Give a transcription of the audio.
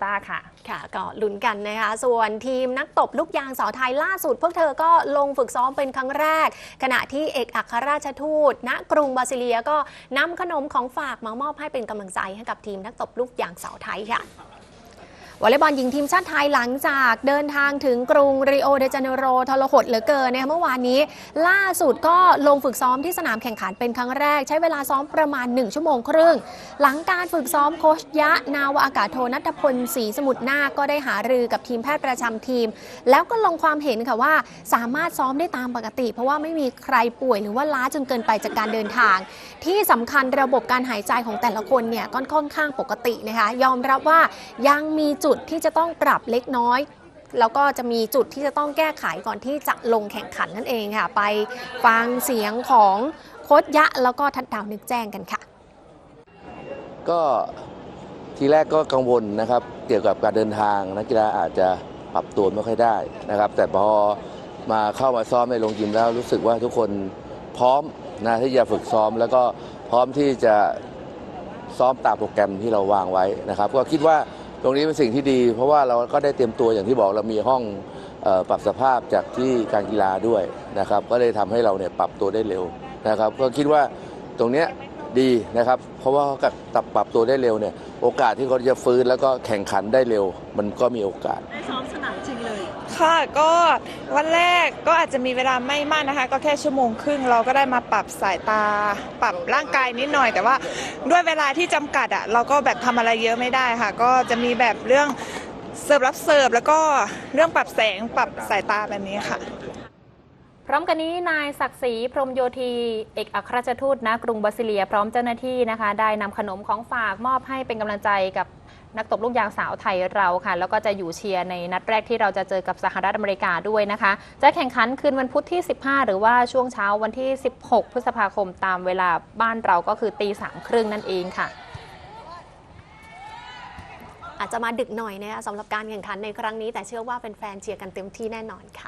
เต้าค่ะค่ะก็ลุ้นกันนะคะ ส่วนทีมนักตบลูกยางสาวไทยล่าสุด พวกเธอก็ลงฝึกซ้อมเป็นครั้งแรก ขณะที่เอกอัครราชทูต ณกรุงบาซิเลียก็นำขนมของฝากมามอบให้เป็นกำลังใจให้กับทีมนักตบลูกยางสาวไทยค่ะ วอลเลย์บอลหญิงทีมชาติไทยหลังจากเดินทางถึงกรุงริโอเดจาเนโรทรหดเหลือเกินนะคะเมื่อวานนี้ล่าสุดก็ลงฝึกซ้อมที่สนามแข่งขันเป็นครั้งแรก ใช้เวลาซ้อมประมาณ 1 ชั่วโมงครึ่ง หลังการฝึกซ้อมโคชยะ นาวอากาศโทนัทพลศรีสมุทรนาก็ได้หารือกับทีมแพทย์ประจำทีม แล้วก็ลงความเห็นค่ะว่าสามารถซ้อมได้ตามปกติ เพราะว่าไม่มีใครป่วยหรือว่าล้าจนเกินไปจากการเดินทาง ที่สำคัญระบบการหายใจของแต่ละคนเนี่ยก็ค่อนข้างปกตินะคะยอมรับว่ายังมีจุดุดที่จะต้องปรับเล็กน้อย แล้วก็จะมีจุดที่จะต้องแก้ไขก่อนที่จะลงแข่งขันนั่นเองค่ะ ไปฟังเสียงของโค้ชยะแล้วก็ทัดดาวนึกแจ้งกันค่ะ ก็ทีแรกก็กังวลนะครับ เกี่ยวกับการเดินทางนักกีฬาอาจจะปรับตัวไม่ค่อยได้นะครับ แต่พอมาเข้ามาซ้อมในโรงยิมแล้วรู้สึกว่าทุกคนพร้อมนะที่จะฝึกซ้อมแล้วก็พร้อมที่จะซ้อมตามโปรแกรมที่เราวางไว้นะครับ ก็คิดว่า ตรงนี้เป็นสิ่งที่ดี เพราะว่าเราก็ได้เตรียมตัวอย่างที่บอกเรามีห้องปรับสภาพจากที่การกีฬาด้วยนะครับ ก็เลยทำให้เราเนี่ยปรับตัวได้เร็วนะครับ ก็คิดว่าตรงเนี้ย ดีนะครับ เพราะว่าเขากับปรับตัวได้เร็วเนี่ย โอกาสที่เขาจะฟื้นแล้วก็แข่งขันได้เร็ว มันก็มีโอกาส ได้ซ้อมสนามจริงเลย ค่ะก็วันแรกก็อาจจะมีเวลาไม่มากนะคะ ก็แค่ชั่วโมงครึ่งเราก็ได้มาปรับสายตา ปรับร่างกายนิดหน่อย แต่ว่าด้วยเวลาที่จำกัดอะเราก็แบบทำอะไรเยอะไม่ได้ค่ะ ก็จะมีแบบเรื่องเสิร์ฟรับเสิร์ฟแล้วก็เรื่องปรับแสงปรับสายตาแบบนี้ค่ะ พร้อมกันนี้นายศักดิ์ศรีพรมโยธี เอกอัครราชทูตณกรุงบาซิเลีย พร้อมเจ้าหน้าที่นะคะ ได้นำขนมของฝากมอบให้เป็นกำลังใจกับนักตบลูกยางสาวไทยเราค่ะ แล้วก็จะอยู่เชียร์ในนัดแรกที่เราจะเจอกับสหรัฐอเมริกาด้วยนะคะ จะแข่งขันคืนวันพุธที่ 15 หรือว่าช่วงเช้าวันที่ 16 พฤษภาคมตามเวลาบ้านเราก็คือตีสามครึ่งนั่นเองค่ะอาจจะมาดึกหน่อยนะคะสำหรับการแข่งขันในครั้งนี้ แต่เชื่อว่าแฟนๆเชียร์กันเต็มที่แน่นอนค่ะ